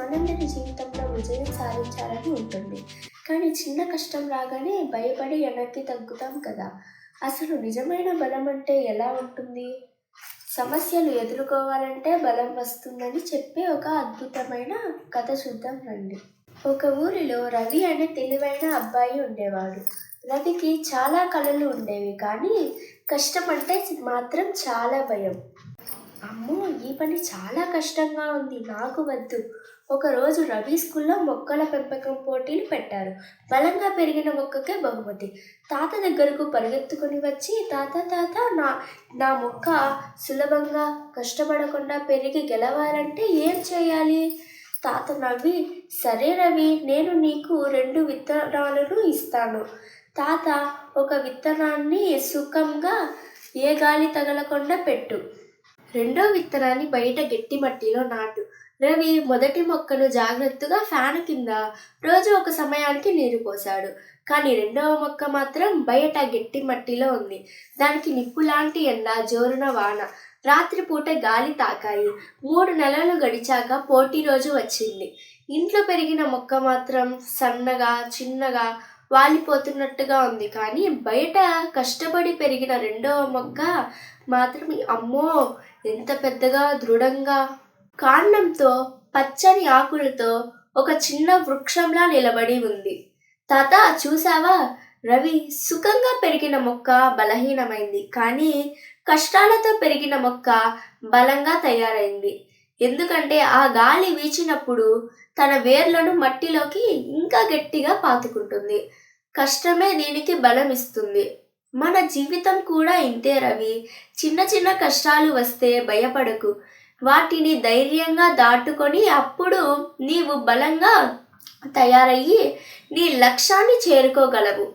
విజయం సాధించాలని ఉంటుంది. కానీ చిన్న కష్టం రాగానే భయపడి వెనక్కి తగ్గుతాం కదా. అసలు నిజమైన బలం అంటే ఎలా ఉంటుంది? సమస్యలు ఎదుర్కోవాలంటే బలం వస్తుందని చెప్పే ఒక అద్భుతమైన కథ చూద్దాం రండి. ఒక ఊరిలో రవి అనే తెలివైన అబ్బాయి ఉండేవాడు. రవికి చాలా కళలు ఉండేవి కానీ కష్టం అంటే మాత్రం చాలా భయం. అమ్మో ఈ పని చాలా కష్టంగా ఉంది. నాకు వద్దు. ఒకరోజు రవి స్కూల్లో మొక్కల పెంపకం పోటీలు పెట్టారు. బలంగా పెరిగిన మొక్కకే బహుమతి. తాత దగ్గరకు పరిగెత్తుకుని వచ్చి తాత తాత నా నా మొక్క సులభంగా కష్టపడకుండా పెరిగి గెలవాలంటే ఏం చేయాలి? తాత నవ్వి సరే రవి నేను నీకు రెండు విత్తనాలను ఇస్తాను. తాత ఒక విత్తనాన్ని సుఖంగా ఏ గాలి తగలకుండా పెట్టు. రెండో విత్తనాన్ని బయట గట్టి మట్టిలో నాటు. రవి మొదటి మొక్కను జాగ్రత్తగా ఫ్యాన్ కింద రోజు ఒక సమయానికి నీరు పోశాడు. కానీ రెండవ మొక్క మాత్రం బయట గట్టి మట్టిలో ఉంది. దానికి నిప్పు లాంటి ఎండ జోరున వాన రాత్రిపూట గాలి తాకాయి. మూడు నెలలు గడిచాక పోటీ రోజు వచ్చింది. ఇంట్లో పెరిగిన మొక్క మాత్రం సన్నగా చిన్నగా వాలిపోతున్నట్టుగా ఉంది. కానీ బయట కష్టపడి పెరిగిన రెండవ మొక్క మాత్రం అమ్మో! ఎంత పెద్దగా దృఢంగా. కాండంతో పచ్చని ఆకులతో ఒక చిన్న వృక్షంలా నిలబడి ఉంది. తాత చూసావా రవి సుఖంగా పెరిగిన మొక్క బలహీనమైంది. కానీ కష్టాలతో పెరిగిన మొక్క బలంగా తయారైంది. ఎందుకంటే ఆ గాలి వీచినప్పుడు తన వేర్లను మట్టిలోకి ఇంకా గట్టిగా పాతుకుంటుంది. కష్టమే దీనికి బలం ఇస్తుంది మన జీవితం కూడా ఇంతే రవి. చిన్న చిన్న కష్టాలు వస్తే భయపడకు. వాటిని ధైర్యంగా దాటుకొని అప్పుడు నీవు బలంగా తయారయ్యి నీ లక్ష్యాన్ని చేరుకోగలవు.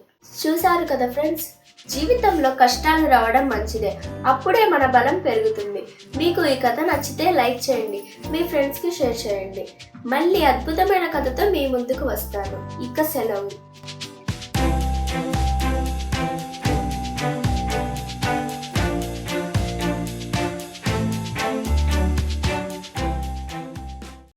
చూశారు కదా ఫ్రెండ్స్? జీవితంలో కష్టాలు రావడం మంచిదే. అప్పుడే మన బలం పెరుగుతుంది. మీకు ఈ కథ నచ్చితే లైక్ చేయండి. మీ ఫ్రెండ్స్కి షేర్ చేయండి. మళ్ళీ అద్భుతమైన కథతో మీ ముందుకు వస్తాను. ఇక సెలవు.